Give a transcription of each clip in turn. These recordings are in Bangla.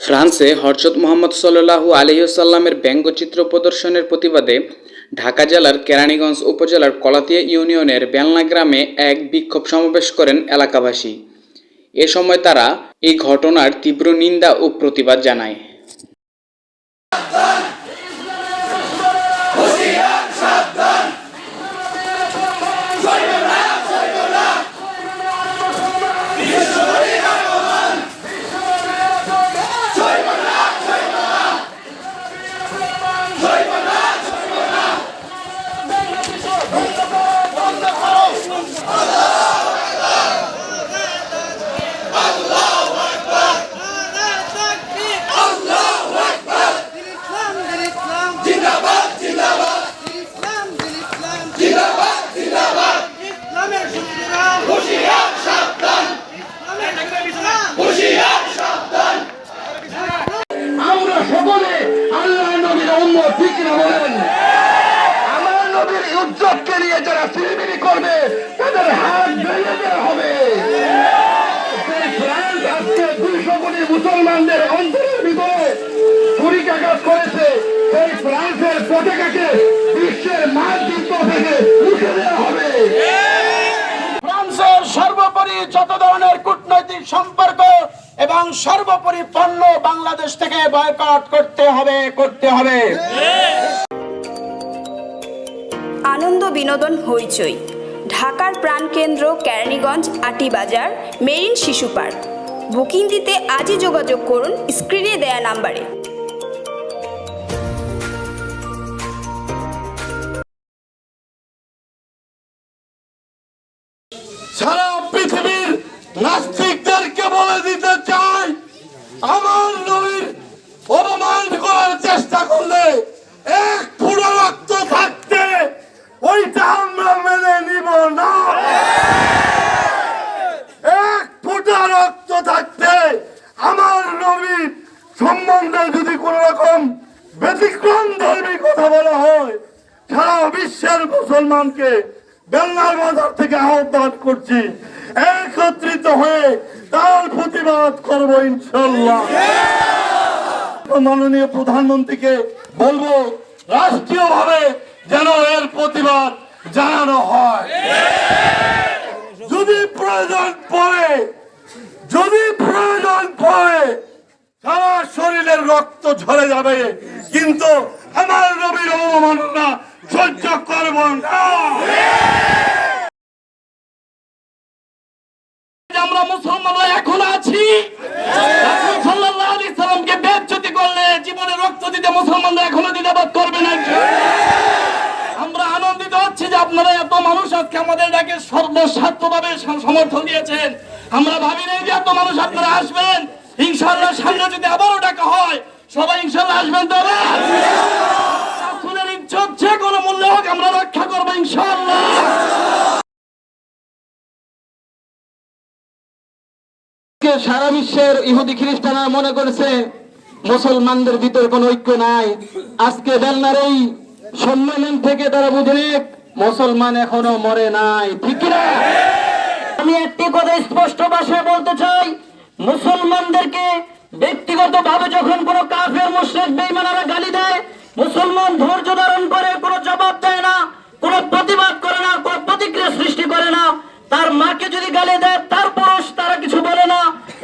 ফ্রান্সে হরজত মোহাম্মদ সাল্লু আলহিউসাল্লামের ব্যঙ্গচিত্র প্রদর্শনের প্রতিবাদে ঢাকা জেলার কেরানীগঞ্জ উপজেলার কলাতিয়া ইউনিয়নের বেলনা গ্রামে এক বিক্ষোভ সমাবেশ করেন এলাকাবাসী। এ সময় তারা এই ঘটনার তীব্র নিন্দা ও প্রতিবাদ জানায়। দুইশো কোটি মুসলমানদের অন্তরের ভিতরে ছুরিকাঘাত করেছে সেই ফ্রান্সের পতাকাকে বিশ্বের মানচিত্র থেকে মুছে দেওয়া হবে। ফ্রান্সের সর্বোপরি যত ধরনের কূটনৈতিক সম্পর্ক এবং সর্বোপরি পণ্য বাংলাদেশ থেকে বয়কট করতে হবে করতে হবে। আনন্দ বিনোদন হইচই। ঢাকার প্রাণকেন্দ্র কেরানীগঞ্জ আটিবাজার মেরিন শিশু পার্ক। বুকিং দিতে আজই যোগাযোগ করুন স্ক্রিনে দেয়া নাম্বারে। সারা পৃথিবীর নাস্তিকদেরকে বলে দিতে চাই, আমার নবীর অপমান করার চেষ্টা করলে এক পুরো রক্ত থাকতে ওইটা আমরা মেনে নিব না এক ফুটা রক্ত থাকতে আমার নবীর সম্বন্ধে যদি কোন রকম ব্যতিক্রম ধর্মী কথা বলা হয়, সারা বিশ্বের মুসলমানকে বেঙ্গাল বাজার থেকে আহ্বান করছি, একত্রিত হয়ে তার প্রতিবাদ করব ইনশাল্লাহ। মাননীয় প্রধানমন্ত্রীকে বলব রাষ্ট্রীয় ভাবে যেন এর প্রতিবাদ জানানো হয়। যদি প্রয়োজন পড়ে, যদি প্রয়োজন পড়ে সারা শরীরের রক্ত ঝরে যাবে। কিন্তু আমার নবীর অবমাননা সহ্য করব আমরা মুসলমানরা এখন আছি সাল্লাল্লাহু আলাইহি সাল্লামকে বেজ্জতি করলে, জীবনে রক্ত দিতে মুসলমানরা এখনও দ্বিধাবোধ করবে না। আমরা আনন্দিত হচ্ছি যে আপনারা এত মানুষ আজকে আমাদের ডাকে সর্বস্বার্থভাবে সমর্থন দিয়েছেন। আমরা ভাবি নাই যে এত মানুষ আপনারা আসবেন। ইনশাআল্লাহ সামনে যদি আবারও ডাকা হয় সবাই ইনশাল্লাহ আসবেন তো? রাসূলের ইজ্জত যে কোনো মূল্যে হোক আমরা রক্ষা করব ইনশাআল্লাহ। আজকে সারা বিশ্বের ইহুদি খ্রিস্টানরা মনে করেছে মুসলমানদের ভিতরে কোনো ঐক্য নাই? আজকে বেলনার এই সম্মেলন থেকে তারা বুঝলে মুসলমান এখনও মরে নাই। ঠিক না আমি একটি কথা স্পষ্ট ভাষায় বলতে চাই মুসলমানদেরকে ব্যক্তিগত ভাবে যখন কোন কাফের, মুশরিক, বেঈমানেরা গালি দেয়, মুসলমান ধৈর্য ধারণ করে, কোনো জবাব দেয় না, কোনো প্রতিবাদ করে না, কোনো প্রতিক্রিয়া সৃষ্টি করে না, তার মাকে যদি গালি দেয়, তার পুরুষ তারা কিছু বলে না,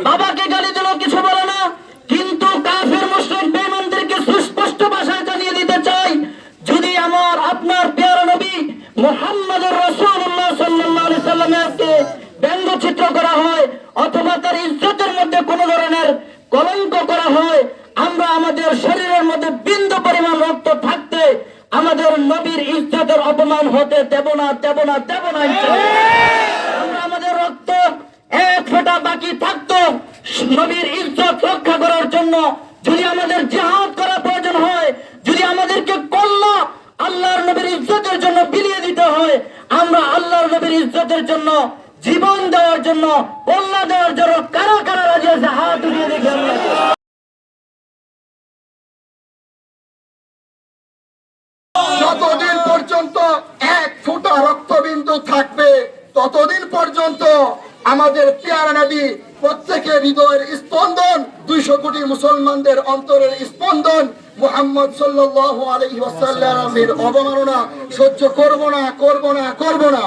বাবাকে গালি দিলেও কিছু বলে না, কিন্তু কাফের, মুশরিক, বেঈমানদেরকে সুস্পষ্ট ভাষায় জানিয়ে দিতে চাই, যদি আমার, আপনার পেয়ারা নবী মুহাম্মদুর রাসূলুল্লাহ সাল্লাল্লাহু আলাইহি সাল্লামকে ব্যঙ্গচিত্র করা হয়, অথবা তার ইজ্জতের কলঙ্ক করা হয়, আমরা আমাদের শরীরের মধ্যে বিন্দু পরিমাণ রক্ত থাকতে আমাদের নবীর ইজ্জতের অপমান হতে দেব না দেব না দেব না আমরা আমাদের রক্ত এক ফোঁটা বাকি থাকতো, নবীর ইজ্জত রক্ষা করার জন্য। যদি আমাদের জিহাদ করা প্রয়োজন হয়, যদি আমাদেরকে কল্লা আল্লাহর নবীর ইজ্জতের জন্য বিলিয়ে দিতে হয়, আমরা আল্লাহর নবীর ইজ্জতের জন্য জীবন দেওয়ার জন্য কল্লা দেওয়ার জন্য কারা কারা রাজি আছে? হাত উঠিয়ে রক্তবিন্দু থাকবে ততদিন পর্যন্ত আমাদের পেয়ারা নবী প্রত্যেকের হৃদয়ের স্পন্দন, দুইশো কোটি মুসলমানদের অন্তরের স্পন্দন, মুহাম্মদ ওয়াসাল্লামের অবমাননা সহ্য করব না করব না করব না।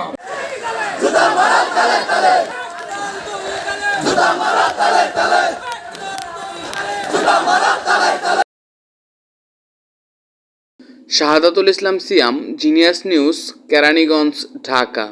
Shahadatul Islam Siam Genius News Keraniganj Dhaka.